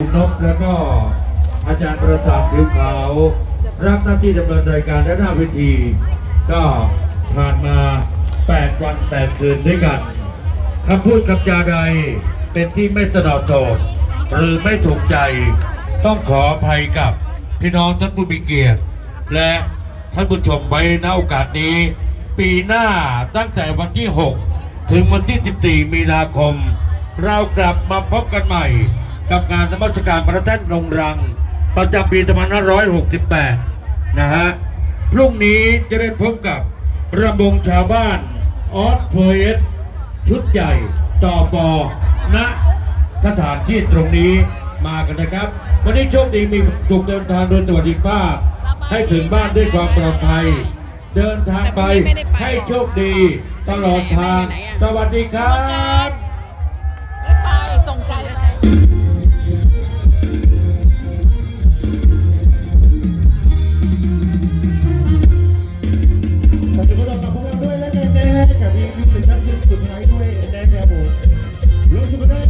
คุณนกแล้วก็อาจารย์ประสาทผิวขาวรับหน้าที่ดำเนินรายการและหน้าเวที ก็ผ่านมา 8 วัน 8 คืนด้วยกันคำพูดคำจาใดเป็นที่ไม่ตนอดโจทย์หรือไม่ถูกใจ ต้องขออภัยกับพี่น้องท่านผู้มีเกียรติ และท่านผู้ชมไว้ณโอกาสนี้ ปีหน้าตั้งแต่วันที่ 6 ถึงวันที่ 14 มีนาคม เรากลับมาพบกันใหม่ กับงานนมัสการพระท่นลงรัง ประจำปี2568 นะฮะ พรุ่งนี้จะได้พบกับระบงชาวบ้านออสโฟเอสชุดใหญ่ต่อปอณสถานที่ตรงนี้มากันนะครับ วันนี้โชคดีมีถูกเดินทางโดยสวัสดิภาพ ให้ถึงบ้านด้วยความปลอดภัย เดินทางไปให้โชคดีตลอดทาง สวัสดีครับ ส่งใจ Thank you for the Mr. Pineway and Nagabo. We also would like